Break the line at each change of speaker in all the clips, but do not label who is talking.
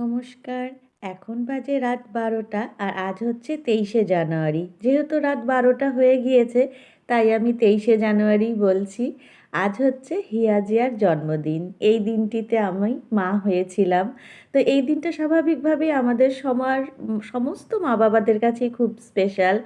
নমস্কার, এখন বাজে রাত বারোটা আর আজ হচ্ছে তেইশে জানুয়ারি। যেহেতু রাত বারোটা হয়ে গিয়েছে, তাই আমি তেইশে জানুয়ারি বলছি। আজ হচ্ছে হিয়াজিয়ার জন্মদিন। এই দিনটিতে আমি মা হয়েছিলাম। তো এই দিনটা স্বাভাবিকভাবেই আমাদের সমার সমস্ত মা বাবাদের কাছেই খুব স্পেশাল।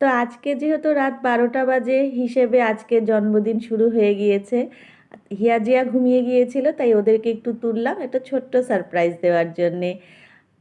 তো আজকে যেহেতু রাত বারোটা বাজে, হিসেবে আজকে জন্মদিন শুরু হয়ে গিয়েছে। হিয়াজিয়া ঘুমিয়ে গিয়েছিল, তাই ওদেরকে একটু তুললাম। একটা ছোট্ট সারপ্রাইজ দেওয়ার জন্যে।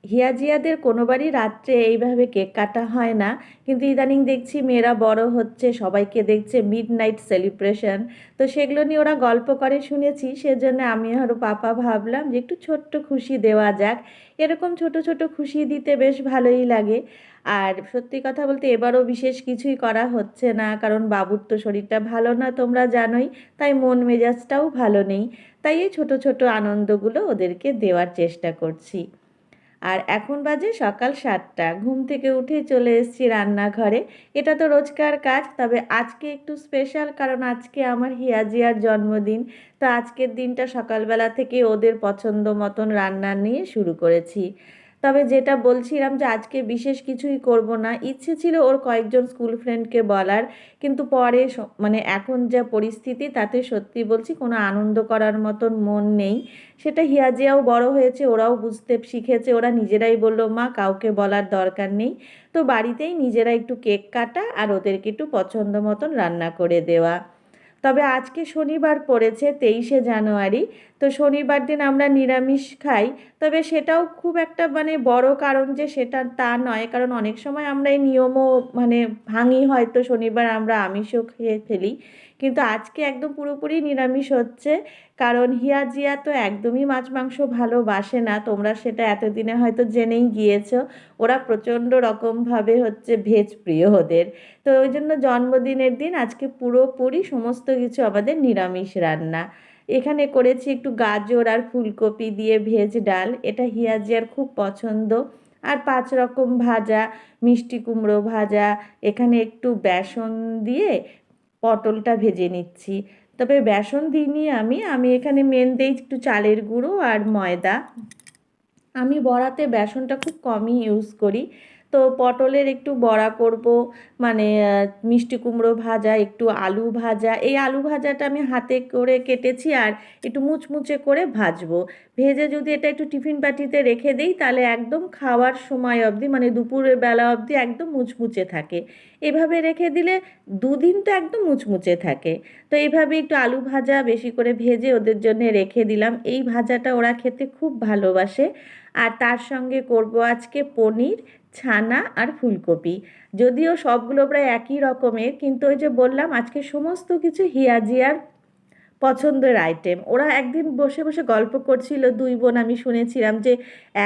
হিয়াজিয়াদের কোনোবারই রাত্রে এইভাবে কেক কাটা হয় না। কিন্তু ইদানিং দেখছি মেয়েরা বড় হচ্ছে, সবাইকে দেখছে মিড নাইট সেলিব্রেশন তো সেগুলো নিয়ে ওরা গল্প করে শুনেছি, সেজন্য আমি আরও পাপা ভাবলাম যে একটু ছোট্ট খুশি দেওয়া যাক। এরকম ছোট ছোট খুশি দিতে বেশ ভালোই লাগে। আর সত্যি কথা বলতে এবারও বিশেষ কিছুই করা হচ্ছে না, কারণ বাবুর তো শরীরটা ভালো না তোমরা জানোই, তাই মন মেজাজটাও ভালো নেই। তাই এই ছোটো ছোটো আনন্দগুলো ওদেরকে দেওয়ার চেষ্টা করছি। আর এখন বাজে সকাল সাতটা, ঘুম থেকে উঠে চলে এসেছি রান্নাঘরে। এটা তো রোজকার কাজ, তবে আজকে একটু স্পেশাল, কারণ আজকে আমার হিয়াজিয়ার জন্মদিন। তো আজকের দিনটা সকালবেলা থেকে ওদের পছন্দ মতন রান্না নিয়ে শুরু করেছি। তবে যেটা বলছিলাম যে আজকে বিশেষ কিছুই করব না। ইচ্ছে ছিল ওর কয়েকজন স্কুল ফ্রেন্ডকে বলার, কিন্তু পরে মানে এখন যা পরিস্থিতি তাতে সত্যি বলছি কোনো আনন্দ করার মতন মন নেই। সেটা হিয়াজিয়াও বড় হয়েছে, ওরাও বুঝতে শিখেছে, ওরা নিজেরাই বলল, মা, কাউকে বলার দরকার নেই। তো বাড়িতেই নিজেরা একটু কেক কাটা আর ওদেরকে একটু পছন্দ মতন রান্না করে দেওয়া। তবে আজকে শনিবার পড়েছে তেইশে জানুয়ারি তো শনিবার দিন আমরা নিরামিষ খাই, তবে সেটাও খুব একটা মানে বড় কারণ যে সেটা তা নয়, কারণ অনেক সময় আমরা এই নিয়মও মানে ভাঙি হয়তো শনিবার আমরা আমিষও খেয়ে ফেলি, কিন্তু আজকে একদম পুরোপুরি নিরামিষ হচ্ছে, কারণ হিয়া জিয়া তো একদমই মাছ মাংস ভালোবাসে না, তোমরা সেটা এতদিনে হয়তো জেনেই গিয়েছ, ওরা প্রচণ্ড রকমভাবে হচ্ছে ভেজ প্রিয় ওদের, তো ওই জন্য জন্মদিনের দিন আজকে পুরোপুরি সমস্ত কিছু আমাদের নিরামিষ রান্না। এখানে করেছি একটু গাজর আর ফুলকপি দিয়ে ভেজ ডাল। এটা হিয়াজিয়ার খুব পছন্দ। আর পাঁচ রকম ভাজা, মিষ্টি কুমড়ো ভাজা, এখানে একটু বেসন দিয়ে পটলটা ভেজে নিচ্ছি। তবে বেসন দিইনি আমি আমি এখানে মেন দিই একটু চালের গুঁড়ো আর ময়দা। আমি বড়াতে বেসনটা খুব কমই ইউজ করি। তো পটলের একটু বড়া করব মানে মিষ্টি কুমড়ো ভাজা, একটু আলু ভাজা। এই আলু ভাজাটা আমি হাতে করে কেটেছি আর একটু মুচমুচে করে ভাজবো। ভেজে যদি এটা একটু টিফিন বাটিতে রেখে দিই, তাহলে একদম খাওয়ার সময় অবধি মানে দুপুরের বেলা অবধি একদম মুচমুচে থাকে। এভাবে রেখে দিলে দুদিন তো একদম মুচমুচে থাকে। তো এইভাবে একটু আলু ভাজা বেশি করে ভেজে ওদের জন্য রেখে দিলাম। এই ভাজাটা ওরা খেতে খুব ভালোবাসে। আর তার সঙ্গে করব আজকে পনির। ছানা আর ফুলকপি। যদিও সবগুলো প্রায় একই রকমের, কিন্তু ওই যে বললাম, আজকে সমস্ত কিছু হিয়াজিয়ার পছন্দের আইটেম ওরা একদিন বসে বসে গল্প করছিল, দুই বোন আমি শুনেছিলাম যে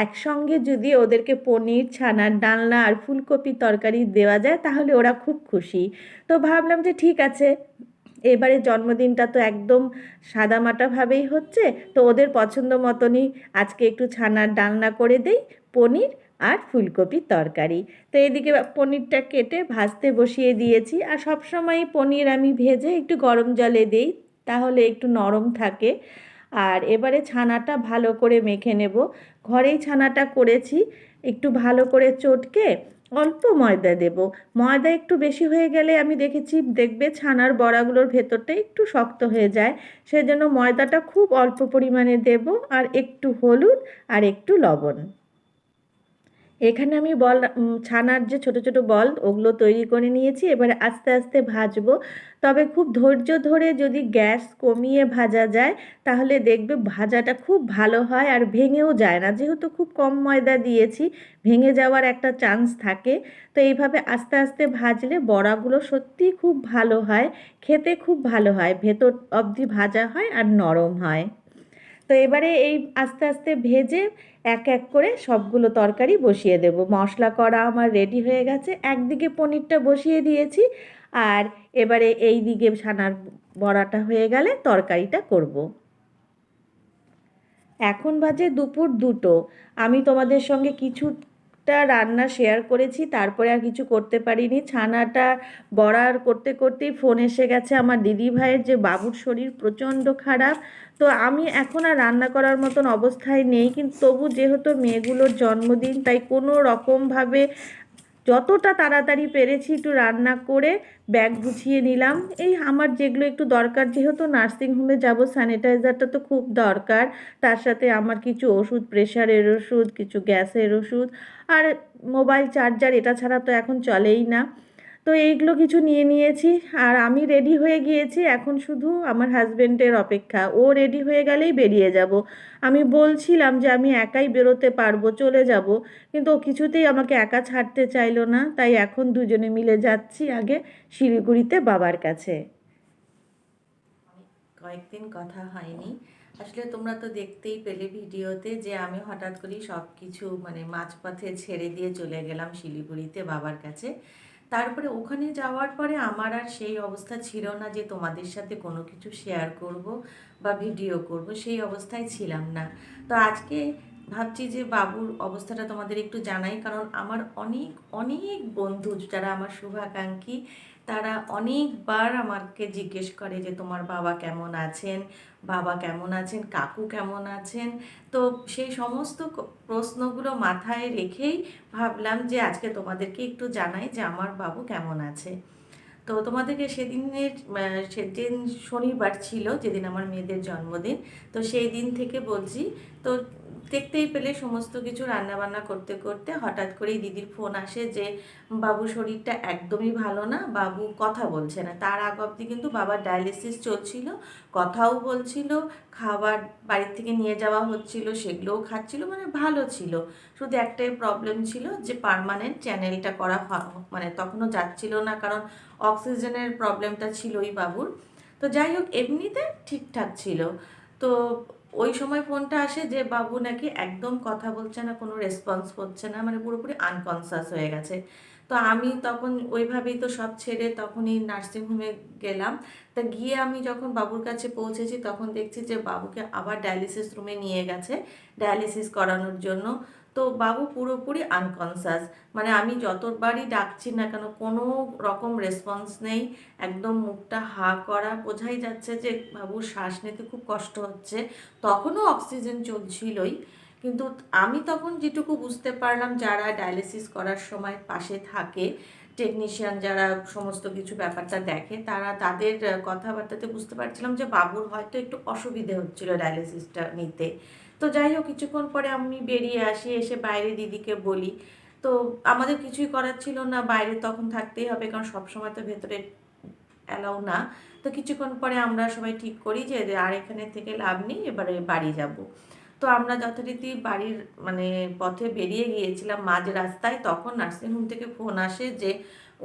একসঙ্গে যদি ওদেরকে পনির, ছানার ডালনা আর ফুলকপি তরকারি দেওয়া যায়, তাহলে ওরা খুব খুশি। তো ভাবলাম যে ঠিক আছে, এবারে জন্মদিনটা তো একদম সাদামাটাভাবেই হচ্ছে, তো ওদের পছন্দ মতনই আজকে একটু ছানার ডালনা করে দেই, পনির আর ফুলকপির তরকারি। তো এদিকে পনিরটা কেটে ভাজতে বসিয়ে দিয়েছি। আর সবসময় পনির আমি ভেজে একটু গরম জলে দিই, তাহলে একটু নরম থাকে। আর এবারে ছানাটা ভালো করে মেখে নেব। ঘরেই ছানাটা করেছি, একটু ভালো করে চটকে অল্প ময়দা দেব। ময়দা একটু বেশি হয়ে গেলে আমি দেখেছি, দেখবে ছানার বড়াগুলোর ভেতরটা একটু শক্ত হয়ে যায়। সেজন্য ময়দাটা খুব অল্প পরিমাণে দেব, আর একটু হলুদ আর একটু লবণ। এখানে আমি বল ছানার যে ছোট ছোট বল, ওগুলো তৈরি করে নিয়েছি। এবারে আস্তে আস্তে ভাজবো। তবে খুব ধৈর্য ধরে যদি গ্যাস কমিয়ে ভাজা যায়, তাহলে দেখবে ভাজাটা খুব ভালো হয় আর ভেঙেও যায় না। যেহেতু খুব কম ময়দা দিয়েছি, ভেঙে যাওয়ার একটা চান্স থাকে। তো এইভাবে আস্তে আস্তে ভাজলে বড়াগুলো সত্যিই খুব ভালো হয়, খেতে খুব ভালো হয়। ভেতর অবধি ভাজা হয় আর নরম হয়। তো এবারে এই আস্তে আস্তে ভেজে এক এক করে সবগুলো তরকারি বসিয়ে দেব। মশলা করা আমার রেডি হয়ে গেছে। একদিকে পনিরটা বসিয়ে দিয়েছি আর এবারে এই দিকে ছানার বড়াটা হয়ে গেলে তরকারিটা করব। এখন বাজে দুপুর দুটো। আমি তোমাদের সঙ্গে কিছু একটা রান্না শেয়ার করেছি, তারপরে আর কিছু করতে পারিনি। ছানাটা বড়ার করতে করতেই ফোন এসে গেছে আমার দিদি ভাইয়ের যে বাবুর শরীর প্রচণ্ড খারাপ। তো আমি এখন আর রান্না করার মতন অবস্থায় নেই, কিন্তু তবু যেহেতু মেয়েগুলোর জন্মদিন, তাই কোনো রকমভাবে যতটা তাড়াতাড়ি পেরেছি একটু রান্না করে ব্যাগ গুছিয়ে নিলাম। এই আমার যেগুলো একটু দরকার, যেহেতু নার্সিংহোমে যাব স্যানিটাইজারটা তো খুব দরকার। তার সাথে আমার কিছু ওষুধ প্রেশারের ওষুধ, কিছু গ্যাসের ওষুধ। আর মোবাইল চার্জার এটা ছাড়া তো এখন চলেই না। তো এইগুলো কিছু নিয়ে নিয়েছি। আর আমি রেডি হয়ে গিয়েছি এখন শুধু আমার হাজব্যান্ডের অপেক্ষা। ও রেডি হয়ে গেলেই বেরিয়ে যাব। আমি বলছিলাম যে আমি একাই বেরোতে পারব, চলে যাব। কিন্তু ও কিছুতেই আমাকে একা ছাড়তে চাইলো না। তাই এখন দুজনে মিলে যাচ্ছি আগে শিলিগুড়িতে বাবার কাছে। কয়েকদিন কথা হয়নি। আসলে তোমরা তো দেখতেই পেলে ভিডিওতে যে আমি হঠাৎ করেই সব কিছু মানে মাঝপথে ছেড়ে দিয়ে চলে গেলাম শিলিগুড়িতে বাবার কাছে। তারপরে ওখানে যাওয়ার পরে আমার আর সেই অবস্থা ছিল না যে তোমাদের সাথে কোনো কিছু শেয়ার করব বা ভিডিও করব, সেই অবস্থায় ছিলাম না। তো আজকে ভাবছি যে বাবুর অবস্থাটা তোমাদের একটু জানাই, কারণ আমার অনেক অনেক বন্ধু যারা আমার শুভাকাঙ্ক্ষী তারা অনেকবার আমাকে জিজ্ঞেস করে যে, তোমার বাবা কেমন আছেন? বাবা কেমন আছেন? কাকু কেমন আছেন? তো সেই সমস্ত প্রশ্নগুলো মাথায় রেখেই ভাবলাম যে, আজকে তোমাদেরকে একটু জানাই যে, আমার বাবু কেমন আছে? তো তোমাদেরকে সেদিনের সেদিন শনিবার ছিল, যেদিন আমার মেয়েদের জন্মদিন। তো সেই দিন থেকে বলছি তো দেখতেই পেলে সমস্ত কিছু রান্নাবান্না করতে করতে হঠাৎ করেই দিদির ফোন আসে যে, বাবু শরীরটা একদমই ভালো না, বাবু কথা বলছে না। তার আগ অবধি কিন্তু বাবার ডায়ালিসিস চলছিল, কথাও বলছিল, খাবার বাড়ির থেকে নিয়ে যাওয়া হচ্ছিল, সেগুলোও খাচ্ছিল মানে ভালো ছিল। শুধু একটাই প্রবলেম ছিল যে পারমানেন্ট চ্যানেলটা করা মানে তখনও যাচ্ছিল না, কারণ অক্সিজেনের প্রবলেমটা ছিলই বাবুর। তো যাই হোক, এমনিতে ঠিকঠাক ছিল। তো ওই সময় ফোনটা আসে যে বাবু নাকি একদম কথা বলছে না, কোনো রেসপন্স করছে না মানে পুরোপুরি আনকনসাস হয়ে গেছে। তো আমি তখন ওইভাবেই তো সব ছেড়ে তখনই নার্সিংহোমে গেলাম। তা গিয়ে আমি যখন বাবুর কাছে পৌঁছেছি, তখন দেখছি যে বাবুকে আবার ডায়ালিসিস রুমে নিয়ে গেছে ডায়ালিসিস করানোর জন্য। তো বাবু পুরোপুরি আনকনসাস মানে আমি যতবারই ডাকছি না কেন, কোনো রকম রেসপন্স নেই। একদম মুখটা হা করা, বোঝাই যাচ্ছে যে বাবুর শ্বাস নিতে খুব কষ্ট হচ্ছে। তখনও অক্সিজেন চলছিলই। কিন্তু আমি তখন যেটুকু বুঝতে পারলাম, যারা ডায়ালিসিস করার সময় পাশে থাকে টেকনিশিয়ান যারা সমস্ত কিছু ব্যাপারটা দেখে, তারা তাদের কথাবার্তাতে বুঝতে পারছিলাম যে বাবুর হয়তো একটু অসুবিধে হচ্ছিল ডায়ালিসিসটা নিতে। তো যাই হোক, কিছুক্ষণ পরে আমি বেরিয়ে আসি, এসে বাইরে দিদিকে বলি। তো আমাদের কিছুই করার ছিল না, বাইরে তখন থাকতেই হবে, কারণ সবসময় তো ভেতরে অ্যালাউ না। তো কিছুক্ষণ পরে আমরা সবাই ঠিক করি যে আর এখানে থেকে লাভ নেই, এবারে বাড়ি যাব। তো আমরা যথারীতি বাড়ির মানে পথে বেরিয়ে গিয়েছিলাম মাঝ রাস্তায়, তখন নার্সিংহোম থেকে ফোন আসে যে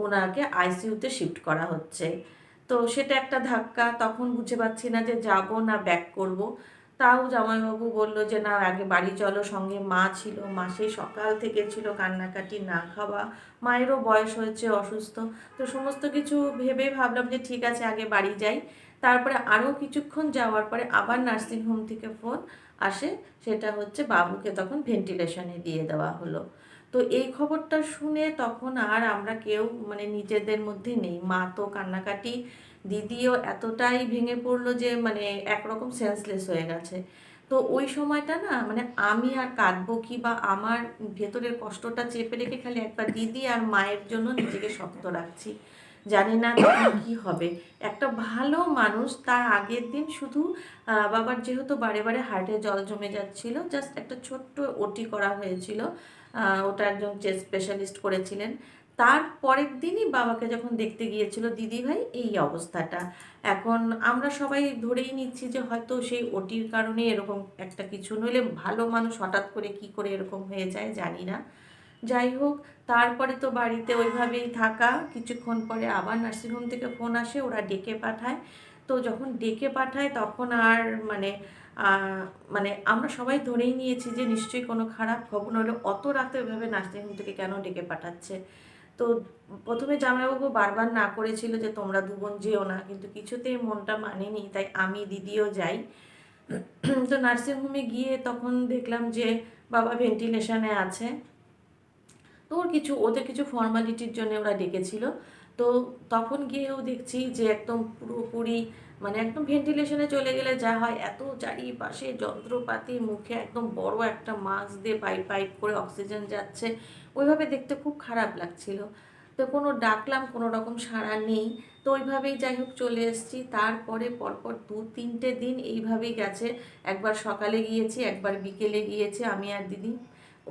ওনাকে আইসিইউতে শিফট করা হচ্ছে। তো সেটা একটা ধাক্কা, তখন বুঝে পাচ্ছি না যে যাব না ব্যাক করব। তাও জামাইবাবু বলল যে, না, আগে বাড়ি চলো, সঙ্গে মা ছিল। মা সেই সকাল থেকে ছিল কান্নাকাটি, না খাওয়া। মায়েরও বয়স হয়েছে, অসুস্থ। তো সমস্ত কিছু ভেবে ভাবলাম যে, ঠিক আছে, আগে বাড়ি যাই। তারপরে আরও কিছুক্ষণ যাওয়ার পরে আবার নার্সিংহোম থেকে ফোন আসে। সেটা হচ্ছে বাবুকে তখন ভেন্টিলেশনে দিয়ে দেওয়া হলো। তো এই খবরটা শুনে তখন আর আমরা কেউ মানে নিজেদের মধ্যে নেই। মা তো কান্নাকাটি দিদিও এতটাই ভেঙে পড়ল যে মানে একরকম সেন্সলেস হয়ে গেছে। তো ওই সময়টা না মানে আমি আর কাঁদবো কি বা আমার ভেতরের কষ্টটা চেপে রেখে খালি একবার দিদি আর মায়ের জন্য নিজেকে শক্ত রাখছি। জানি না কি হবে। একটা ভালো মানুষ তার আগের দিন শুধু বাবার যেহেতু বারে বারে হার্টে জল জমে যাচ্ছিল জাস্ট একটা ছোট্ট ওটি করা হয়েছিল। ওটা একজন চেস্ট স্পেশালিস্ট করেছিলেন। তার পরের দিনই বাবাকে যখন দেখতে গিয়েছিল দিদিভাই এই অবস্থাটা। এখন আমরা সবাই ধরেই নিচ্ছি যে হয়তো সেই ওটির কারণে এরকম একটা কিছু, নইলে ভালো মানুষ হঠাৎ করে কি করে এরকম হয়ে যায় জানি না। যাই হোক, তারপরে তো বাড়িতে ওইভাবেই থাকা। কিছুক্ষণ পরে আবার নার্সিংহোম থেকে ফোন আসে, ওরা ডেকে পাঠায়। তো যখন ডেকে পাঠায়, তখন আর মানে মানে আমরা সবাই ধরেই নিয়েছি যে নিশ্চয়ই কোনো খারাপ খবর হলে অত রাতে ওইভাবে নার্সিংহোম থেকে কেন ডেকে পাঠাচ্ছে? তো প্রথমে জামাইবাবু বারবার না করেছিল যে তোমরা দুবোন যেও না, কিন্তু কিছুতেই মনটা মানেনি, তাই আমি দিদিও যাই। তো নার্সিংহোমে গিয়ে তখন দেখলাম যে বাবা ভেন্টিলেশনে আছে।
তো ওর কিছু, ওদের কিছু ফর্মালিটির জন্য ওরা ডেকেছিল। তো তখন গিয়েও দেখছি যে একদম পুরোপুরি মানে একদম ভেন্টিলেশনে চলে গেলে যা হয়, এত চারিপাশে যন্ত্রপাতি, মুখে একদম বড় একটা মাস্ক দিয়ে পাইপ পাইপ করে অক্সিজেন যাচ্ছে, ওইভাবে দেখতে খুব খারাপ লাগছিল। তো কোনো ডাকলাম, কোনো রকম সাড়া নেই। তো ওইভাবেই যাই হোক চলে এসেছি। তারপরে পরপর দু তিনটে দিন এইভাবেই গেছে। একবার সকালে গিয়েছি, একবার বিকেলে গিয়েছি, আমি আর দিদি।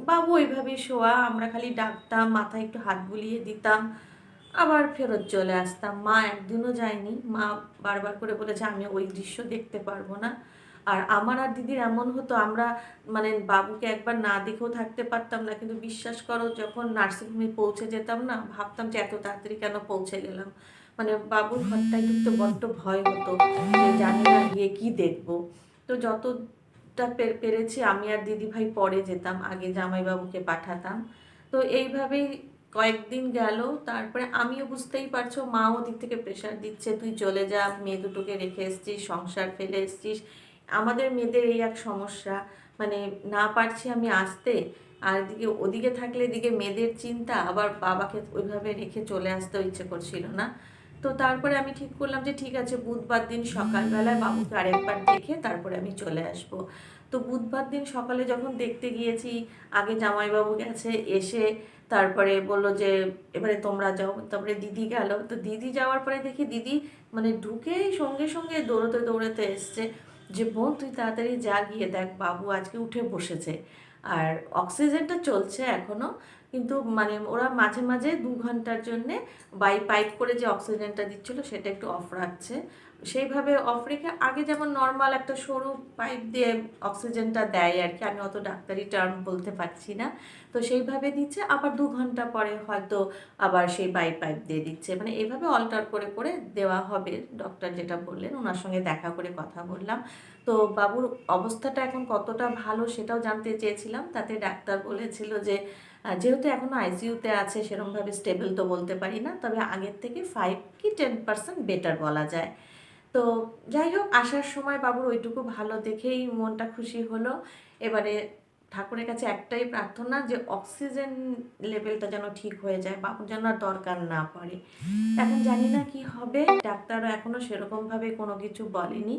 বাবু ওইভাবেই শোয়া, আমরা খালি ডাকতাম, মাথায় একটু হাত বুলিয়ে দিতাম। আবার ফেরত চলে আসতাম। মা একদিনও যায়নি। মা বারবার করে বলেছে, আমি ওই দৃশ্য দেখতে পারব না। আর আমার আর দিদির এমন হতো, আমরা মানে বাবুকে একবার না দেখেও থাকতে পারতাম না। কিন্তু বিশ্বাস করো, যখন নার্সিংহোমে পৌঁছে যেতাম না, ভাবতাম যে এত তাড়াতাড়ি কেন পৌঁছে গেলাম। মানে বাবুর ঘরটায় ঢুকতে বড্ড ভয় হতো, যে জানি না গিয়ে কী দেখব। তো যতটা পেরেছি, আমি আর দিদি ভাই পরে যেতাম, আগে জামাইবাবুকে পাঠাতাম। তো এইভাবেই কয়েকদিন গেল, তারপরে আমিও বুঝতেই পারছ, মাও দিক থেকে প্রেশার দিচ্ছে, তুই চলে যা, মেয়ে দুটোকে রেখে এসছিস, সংসার ফেলে এসছিস। আমাদের মেয়েদের এই এক সমস্যা মানে না পারছি আমি আসতে, আর এদিকে, ওদিকে থাকলে এদিকে মেয়েদের চিন্তা, আবার বাবাকে ওইভাবে রেখে চলে আসতেও ইচ্ছে করছিল না। তো তারপরে আমি ঠিক করলাম যে, ঠিক আছে, বুধবার দিন সকালবেলায় বাবুকে আরেকবার দেখে তারপরে আমি চলে আসব। তো বুধবার দিন সকালে যখন দেখতে গিয়েছি, আগে জামাইবাবু গেছে, এসে তারপরে বলল যে, এবারে তোমরা যাও। তারপরে দিদি গেল। তো দিদি যাওয়ার পরে দেখি দিদি মানে ঢুকেই সঙ্গে সঙ্গে দৌড়তে দৌড়তে এসছে যে, বোন, তুই তাড়াতাড়ি যা গিয়ে দেখ, বাবু আজকে উঠে বসেছে। আর অক্সিজেনটা চলছে এখনও কিন্তু মানে ওরা মাঝে মাঝে দু ঘণ্টার জন্যে বাই পাইপ করে যে অক্সিজেনটা দিচ্ছিল, সেটা একটু অফ রাখছে। সেইভাবে অফ রেখে আগে যেমন নর্মাল একটা সরু পাইপ দিয়ে অক্সিজেনটা দেয় আর কি, আমি অত ডাক্তারি টার্ম বলতে পারছি না। তো সেইভাবে দিচ্ছে আবার দু ঘণ্টা পরে হয়তো আবার সেই বাই পাইপ দিয়ে দিচ্ছে। মানে এইভাবে অল্টার করে করে দেওয়া হবে ডক্টর যেটা বললেন ওনার সঙ্গে দেখা করে কথা বললাম। তো বাবুর অবস্থাটা এখন কতটা ভালো সেটাও জানতে চেয়েছিলাম, তাতে ডাক্তার বলেছিল যে যেহেতু এখনও আইসিইউতে আছে সেরকমভাবে স্টেবল তো বলতে পারি না, তবে আগের থেকে ফাইভ কি টেন পার্সেন্ট বেটার বলা যায়। তো যাই হোক আসার সময় বাবুর ওইটুকু ভালো দেখেই মনটা খুশি হলো। এবারে ঠাকুরের কাছে একটাই প্রার্থনা যে অক্সিজেন লেভেলটা যেন ঠিক হয়ে যায়, বাবুর যেন আর দরকার না পড়ে। এখন জানি না কি হবে, ডাক্তারও এখনও সেরকমভাবে কোনো কিছু বলেনি।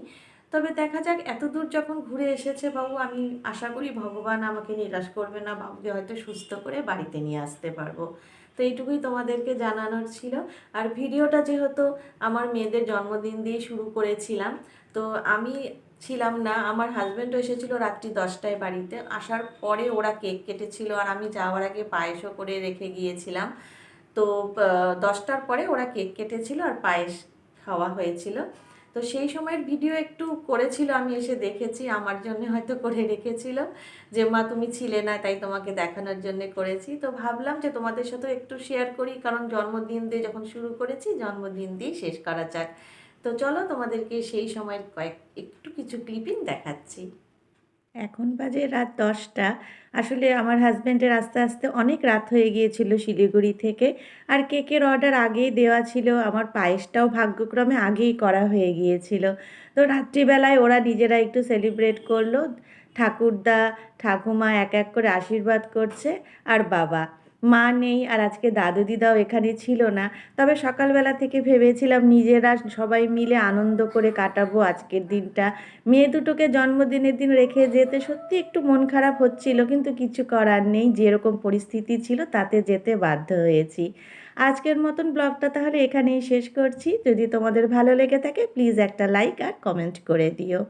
তবে দেখা যাক, এত দূর যখন ঘুরে এসেছে বাবু, আমি আশা করি ভগবান আমাকে নিরাশ করবে না, বাবুকে হয়তো সুস্থ করে বাড়িতে নিয়ে আসতে পারব। তো এইটুকুই তোমাদেরকে জানানোর ছিল। আর ভিডিওটা যেহেতু আমার মেয়েদের জন্মদিন দিয়ে শুরু করেছিলাম, তো আমি ছিলাম না, আমার হাজব্যান্ডও এসেছিল রাত্রি দশটায় বাড়িতে। আসার পরে ওরা কেক কেটেছিল আর আমি যাওয়ার আগে পায়েসও করে রেখে গিয়েছিলাম। তো দশটার পরে ওরা কেক কেটেছিল আর পায়েস খাওয়া হয়েছিল। তো সেই সময়ের ভিডিও একটু করেছিল, আমি এসে দেখেছি, আমার জন্য হয়তো করে রেখেছিল। যে, মা, তুমি ছিলে না, তাই তোমাকে দেখানোর জন্য করেছি। তো ভাবলাম যে, তোমাদের সাথে একটু শেয়ার করি, কারণ জন্মদিন দিয়ে যখন শুরু করেছি, জন্মদিন দিয়ে শেষ করা যাক তো চলো তোমাদেরকে সেই সময়ের কয়েক, একটু কিছু ক্লিপিং দেখাচ্ছি।
এখন বাজে রাত দশটা। আসলে আমার হাজব্যান্ডের আস্তে আস্তে অনেক রাত হয়ে গিয়েছিল শিলিগুড়ি থেকে। আর কেকের অর্ডার আগেই দেওয়া ছিল। আমার পায়েসটাও ভাগ্যক্রমে আগেই করা হয়ে গিয়েছিল। তো রাত্রিবেলায় ওরা নিজেরা একটু সেলিব্রেট করল। ঠাকুরদা, ঠাকুমা এক এক করে আশীর্বাদ করছে। আর বাবা মা নেই আর আজকে দাদু দিদাও এখানে ছিল না। তবে সকালবেলা থেকে ভেবেছিলাম নিজেরা সবাই মিলে আনন্দ করে কাটাবো আজকের দিনটা। মেয়ে দুটোকে জন্মদিনের দিন রেখে যেতে সত্যি একটু মন খারাপ হচ্ছিল, কিন্তু কিছু করার নেই। যেরকম পরিস্থিতি ছিল তাতে যেতে বাধ্য হয়েছি। আজকের মতন ব্লগটা তাহলে এখানেই শেষ করছি। যদি তোমাদের ভালো লেগে থাকে, প্লিজ একটা লাইক আর কমেন্ট করে দিও।